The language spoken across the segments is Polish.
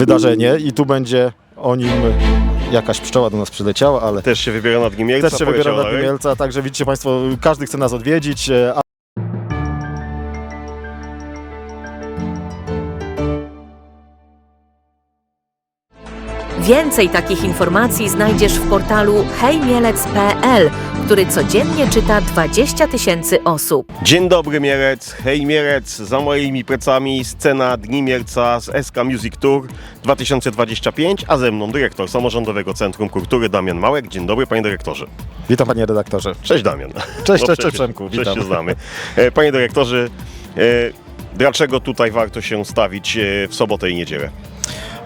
wydarzenie i tu będzie o nim jakaś pszczoła do nas przyleciała, ale Też się wybiera nad Gimielca. też się wybiera poleciała na dalej. Mielca, także widzicie Państwo, każdy chce nas odwiedzić, Więcej takich informacji znajdziesz w portalu hejmielec.pl, który codziennie czyta 20 tysięcy osób. Dzień dobry Mielec, hej Mielec, za moimi plecami scena Dni Mielca z SK Music Tour 2025, a ze mną dyrektor Samorządowego Centrum Kultury Damian Małek. Dzień dobry panie dyrektorze. witam Panie redaktorze. Cześć Damian. Cześć, cześć, cześć Przemku, Cześć witam. się znamy. E, Panie dyrektorze, e, dlaczego tutaj warto się stawić e, w sobotę i niedzielę?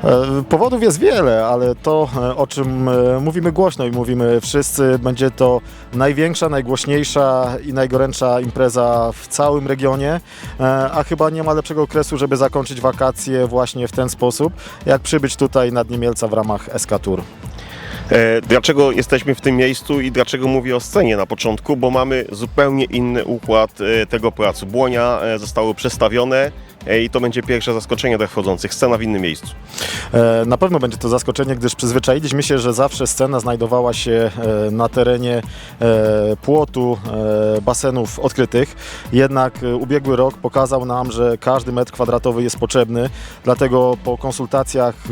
E, Powodów jest wiele, ale to, e, o czym e, mówimy głośno i mówimy wszyscy, będzie to największa, najgłośniejsza i najgorętsza impreza w całym regionie, a chyba nie ma lepszego okresu, żeby zakończyć wakacje właśnie w ten sposób, jak przybyć tutaj nad Niemielca w ramach SK Tour. Dlaczego jesteśmy w tym miejscu i dlaczego mówię o scenie na początku? Bo mamy zupełnie inny układ tego placu. Błonia zostały przestawione i to będzie pierwsze zaskoczenie dla wchodzących. Scena w innym miejscu. E, Na pewno będzie to zaskoczenie, gdyż przyzwyczailiśmy się, że zawsze scena znajdowała się e, na terenie e, płotu e, basenów odkrytych. Jednak e, ubiegły rok pokazał nam, że każdy metr kwadratowy jest potrzebny. Dlatego po konsultacjach e,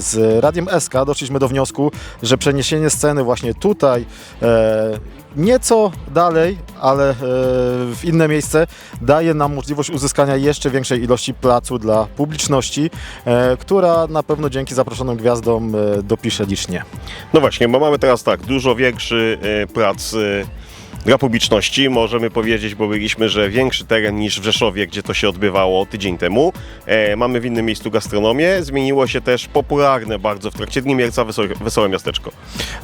z Radiem SK doszliśmy do wniosku, że przeniesienie sceny właśnie tutaj e, nieco dalej, ale e, w inne miejsce daje nam możliwość uzyskania jeszcze większej ilości placu dla publiczności, e, która na pewno dzięki zaproszonym gwiazdom e, dopisze licznie. No właśnie, bo mamy teraz tak, dużo większy plac dla publiczności. Możemy powiedzieć, bo byliśmy, że większy teren niż w Rzeszowie, gdzie to się odbywało tydzień temu. E, Mamy w innym miejscu gastronomię. Zmieniło się też popularne bardzo w trakcie Dni Mielca Wesołe, wesołe Miasteczko.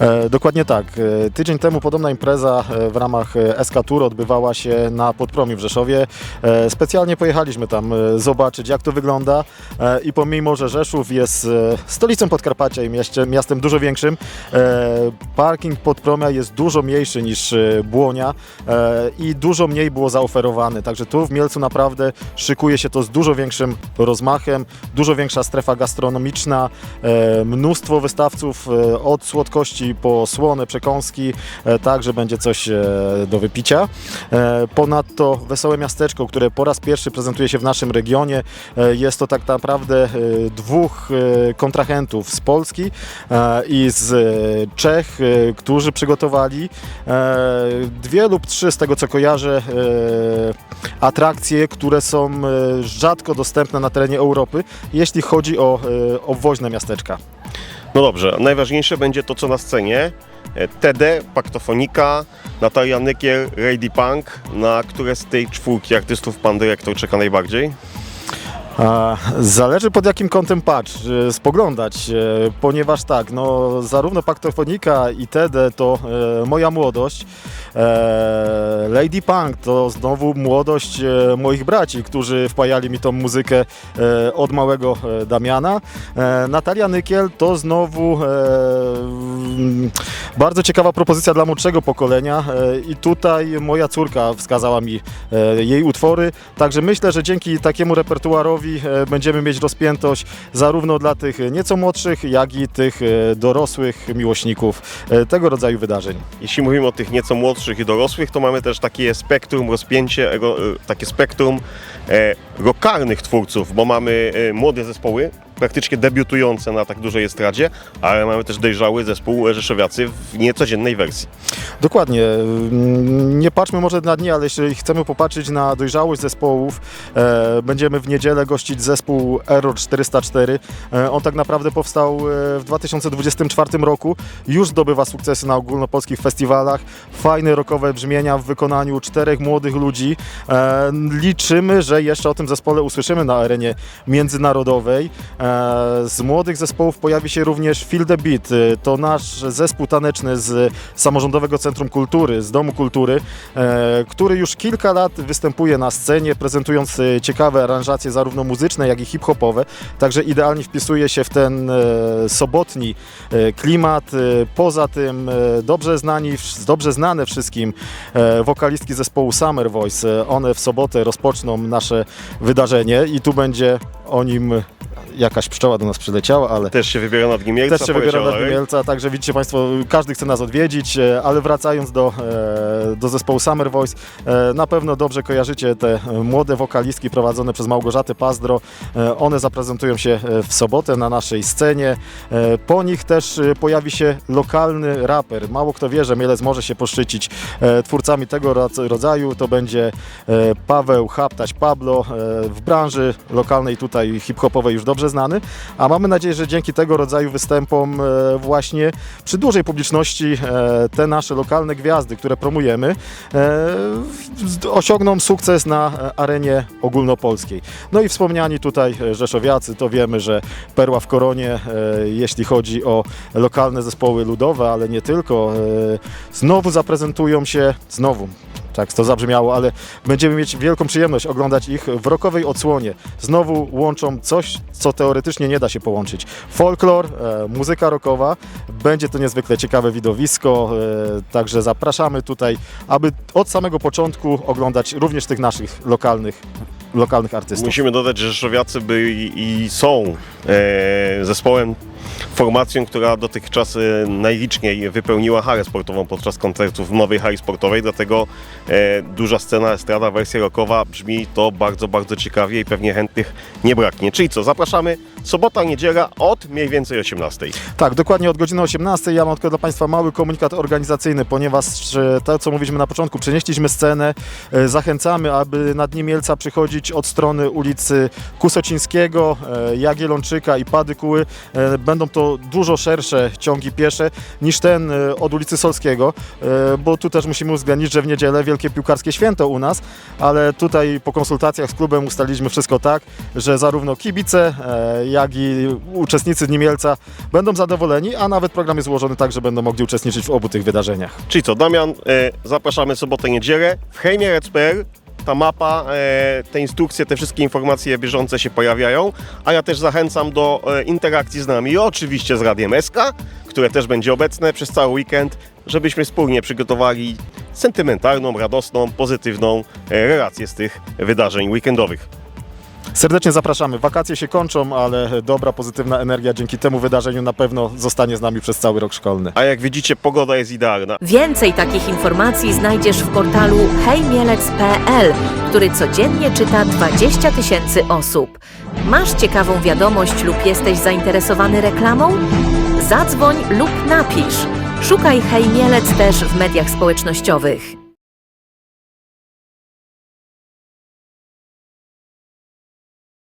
E, Dokładnie tak. E, Tydzień temu podobna impreza e, w ramach e, SK Tour odbywała się na Podpromiu w Rzeszowie. E, Specjalnie pojechaliśmy tam e, zobaczyć, jak to wygląda E, i pomimo, że Rzeszów jest stolicą Podkarpacia i mieście, miastem dużo większym, e, parking Podpromia jest dużo mniejszy niż e, E, i dużo mniej było zaoferowany. Także tu w Mielcu naprawdę szykuje się to z dużo większym rozmachem, dużo większa strefa gastronomiczna, e, mnóstwo wystawców e, od słodkości po słone przekąski, także będzie coś do wypicia. Ponadto Wesołe Miasteczko, które po raz pierwszy prezentuje się w naszym regionie, jest to tak naprawdę dwóch kontrahentów z Polski i z Czech, którzy przygotowali dwie lub trzy, z tego co kojarzę, e, atrakcje, które są e, rzadko dostępne na terenie Europy, jeśli chodzi o e, obwoźne miasteczka. No dobrze, najważniejsze będzie to, co na scenie. TD, Paktofonika, Natalia Nykiel, Lady Punk. Na które z tej czwórki artystów pan dyrektor czeka najbardziej? Zależy pod jakim kątem patrz, e, spoglądać, e, ponieważ tak, no zarówno Paktofonika i TD to e, moja młodość, Lady Punk to znowu młodość moich braci, którzy wpajali mi tą muzykę od małego Damiana. Natalia Nykiel to znowu bardzo ciekawa propozycja dla młodszego pokolenia e, i tutaj moja córka wskazała mi e, jej utwory, także myślę, że dzięki takiemu repertuarowi e, będziemy mieć rozpiętość zarówno dla tych nieco młodszych, jak i tych dorosłych miłośników tego rodzaju wydarzeń. Jeśli mówimy o tych nieco młodszych i dorosłych, to mamy też takie spektrum, rozpięcie, ro, takie spektrum lokalnych twórców, bo mamy e, młode zespoły, praktycznie debiutujące na tak dużej estradzie, ale mamy też dojrzały zespół Rzeszowiacy w niecodziennej wersji. Dokładnie. Mm, Nie patrzmy może na dni, ale jeśli chcemy popatrzeć na dojrzałość zespołów, e, będziemy w niedzielę gościć zespół Error 404. E, on tak naprawdę powstał e, w 2024 roku. Już zdobywa sukcesy na ogólnopolskich festiwalach. Fajne rockowe brzmienia w wykonaniu czterech młodych ludzi. Liczymy, że jeszcze o tym zespole usłyszymy na arenie międzynarodowej. E, z młodych zespołów pojawi się również Feel the Beat. E, To nasz zespół taneczny z Samorządowego Centrum Kultury, z Domu Kultury, e, który już kilka lat występuje na scenie, prezentując ciekawe aranżacje zarówno muzyczne, jak i hip-hopowe. Także idealnie wpisuje się w ten sobotni klimat. Poza tym dobrze znani, dobrze znane wszystkim wokalistki zespołu Summer Voice. One w sobotę rozpoczną nasze wydarzenie i tu będzie o nim jakaś pszczoła do nas przyleciała, ale Też się wybiera nad Gimielca. też się wybiera poleciała na dalej. Mielca, także widzicie Państwo, każdy chce nas odwiedzić, e, ale wracając do, e, do zespołu Summer Voice, e, na pewno dobrze kojarzycie te młode wokalistki prowadzone przez Małgorzatę Pazdro. One zaprezentują się w sobotę na naszej scenie. Po nich też pojawi się lokalny raper. Mało kto wie, że Mielec może się poszczycić twórcami tego rodzaju. To będzie Paweł Haptać Pablo, w branży lokalnej tutaj hip-hopowej już dobrze znany, a mamy nadzieję, że dzięki tego rodzaju występom e, właśnie przy dużej publiczności e, te nasze lokalne gwiazdy, które promujemy, e, osiągną sukces na arenie ogólnopolskiej. No i wspomniani tutaj Rzeszowiacy, to wiemy, że perła w koronie, jeśli chodzi o lokalne zespoły ludowe, ale nie tylko, znowu zaprezentują się, znowu, tak to zabrzmiało, ale będziemy mieć wielką przyjemność oglądać ich w rokowej odsłonie. Znowu łączą coś, co teoretycznie nie da się połączyć. Folklor, e, muzyka rockowa, będzie to niezwykle ciekawe widowisko, e, także zapraszamy tutaj, aby od samego początku oglądać również tych naszych lokalnych, lokalnych artystów. Musimy dodać, że Rzeszowiacy byli i są e, zespołem, formacją, która dotychczas e, najliczniej wypełniła halę sportową podczas koncertów w nowej hali sportowej, dlatego e, duża scena estrada, wersja rockowa brzmi to bardzo, bardzo ciekawie i pewnie chętnych nie braknie. Czyli co, zapraszamy sobota, niedziela od mniej więcej 18. Tak, dokładnie od godziny 18. Ja mam tylko dla Państwa mały komunikat organizacyjny, ponieważ e, to, co mówiliśmy na początku, przenieśliśmy scenę. E, Zachęcamy, aby na Dni Mielca przychodzić od strony ulicy Kusocińskiego, Jagiellończyka i Padykuły. Będą to dużo szersze ciągi piesze niż ten e, od ulicy Solskiego, e, bo tu też musimy uwzględnić, że w niedzielę wielkie piłkarskie święto u nas, ale tutaj po konsultacjach z klubem ustaliliśmy wszystko tak, że zarówno kibice, e, jak i uczestnicy Dni Mielca będą zadowoleni, a nawet program jest ułożony tak, że będą mogli uczestniczyć w obu tych wydarzeniach. Czyli co, Damian, zapraszamy sobotę, niedzielę w hejmierec.pl. Ta mapa, e, te instrukcje, te wszystkie informacje bieżące się pojawiają, a ja też zachęcam do e, interakcji z nami, i oczywiście z Radiem SK, które też będzie obecne przez cały weekend, żebyśmy wspólnie przygotowali sentymentalną, radosną, pozytywną e, relację z tych wydarzeń weekendowych. Serdecznie zapraszamy. Wakacje się kończą, ale dobra, pozytywna energia dzięki temu wydarzeniu na pewno zostanie z nami przez cały rok szkolny. A jak widzicie, pogoda jest idealna. Więcej takich informacji znajdziesz w portalu hejmielec.pl, który codziennie czyta 20 tysięcy osób. Masz ciekawą wiadomość lub jesteś zainteresowany reklamą? Zadzwoń lub napisz. Szukaj Hej Mielec też w mediach społecznościowych.